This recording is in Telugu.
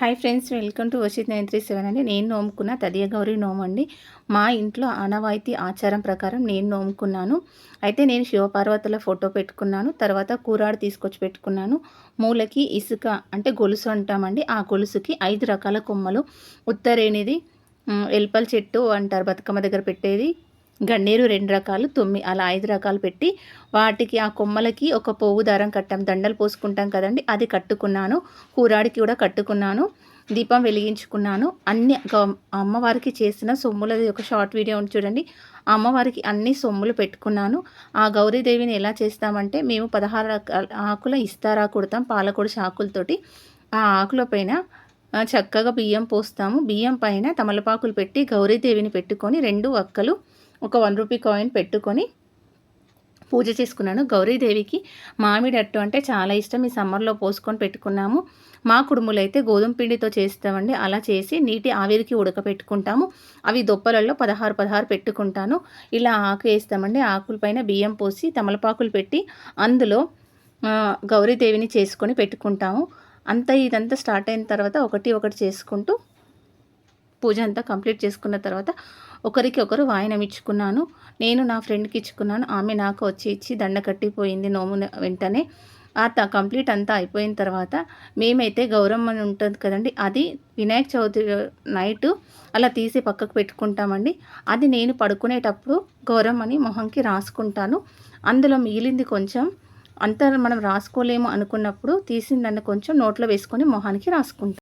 Hi friends welcome to Varshith nine three seven అండి. నేను నోముకున్న తదియ గౌరీ నోము అండి. మా ఇంట్లో ఆనవాయితీ ఆచారం ప్రకారం నేను నోముకున్నాను. అయితే నేను శివపార్వతుల ఫోటో పెట్టుకున్నాను. తర్వాత కూరాడు తీసుకొచ్చి పెట్టుకున్నాను. మూలకి ఇసుక అంటే గొలుసు అంటామండి. ఆ గొలుసుకి ఐదు రకాల కొమ్మలు. ఉత్తరేనిది ఎల్పల్ చెట్టు అంటారు బతుకమ్మ దగ్గర పెట్టేది. గన్నేరు రెండు రకాలు తొమ్మిది అలా ఐదు రకాలు పెట్టి వాటికి ఆ కొమ్మలకి ఒక పోవు దారం కట్టాం. దండలు పోసుకుంటాం కదండి అది కట్టుకున్నాను. కూరాడికి కూడా కట్టుకున్నాను. దీపం వెలిగించుకున్నాను. అన్ని అమ్మవారికి చేసిన సొమ్ములది ఒక షార్ట్ వీడియో ఉంది చూడండి. అమ్మవారికి అన్ని సొమ్ములు పెట్టుకున్నాను. ఆ గౌరీదేవిని ఎలా చేస్తామంటే మేము పదహారు ఆకుల ఇస్తారా కుడతాం పాలకొడి ఆకులతోటి ఆ ఆకుల పైన చక్కగా బియ్యం పోస్తాము. బియ్యం పైన తమలపాకులు పెట్టి గౌరీదేవిని పెట్టుకొని రెండు అక్కలు ఒక వన్ రూపీ కాయిన్ పెట్టుకొని పూజ చేసుకున్నాను. గౌరీదేవికి మామిడి అట్టు అంటే చాలా ఇష్టం. ఈ సమ్మర్లో పోసుకొని పెట్టుకున్నాము. మా కుడుములు అయితే గోధుమ పిండితో చేస్తామండి. అలా చేసి నీటి ఆవిరికి ఉడకపెట్టుకుంటాము. అవి దొప్పలలో పదహారు పదహారు పెట్టుకుంటాను. ఇలా ఆకు వేస్తామండి. ఆకులపైన బియ్యం పోసి తమలపాకులు పెట్టి అందులో గౌరీదేవిని చేసుకొని పెట్టుకుంటాము. అంత ఇదంతా స్టార్ట్ అయిన తర్వాత ఒకటి ఒకటి చేసుకుంటూ పూజ అంతా కంప్లీట్ చేసుకున్న తర్వాత ఒకరికి ఒకరు వాయనం ఇచ్చుకున్నాను. నేను నా ఫ్రెండ్కి ఇచ్చుకున్నాను. ఆమె నాకు వచ్చి ఇచ్చి దండ కట్టిపోయింది నోము వెంటనే. ఆ కంప్లీట్ అంతా అయిపోయిన తర్వాత మేమైతే గౌరమ్మ అని ఉంటుంది కదండి అది వినాయక చవితి నైట్ అలా తీసి పక్కకు పెట్టుకుంటామండి. అది నేను పడుకునేటప్పుడు గౌరమ్మని మొహంకి రాసుకుంటాను. అందులో మిగిలింది కొంచెం అంత మనం రాసుకోలేము అనుకున్నప్పుడు తీసిందన్న కొంచెం నోట్లో వేసుకొని మొహానికి రాసుకుంటాం